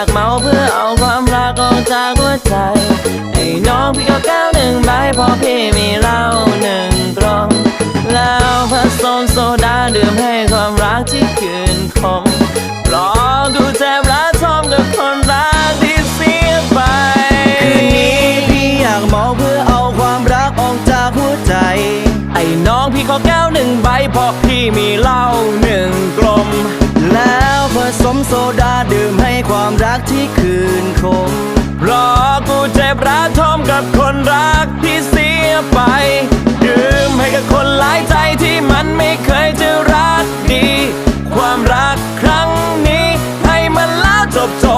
ากเมาเพื่อเอาความรักออกจากหัวใจ ไอ้น้องพี่ก็แก้วหนึ่งใบเพอพี่มีเหล้าหนึ่งกล่อง แล้วผสมโซดาดื่มให้ความรักที่คืนคมลองดูแทบรักทอมกับคนรักที่เสียไป คืนนี้พี่อยากเมาเพื่อเอาความรักออกจากหัวใจ ไอ้น้องพี่ขอแก้วหนึ่งใบเพราะพี่มีเหล้าหนึ่ง โซดาดื่มให้ความรักที่คืนคงรอกูเจ็บระทมกับคนรักที่เสียไป ดื่มให้กับคนหลายใจที่มันไม่เคยจะรักดี ความรักครั้งนี้ให้มันแล้วจบจบ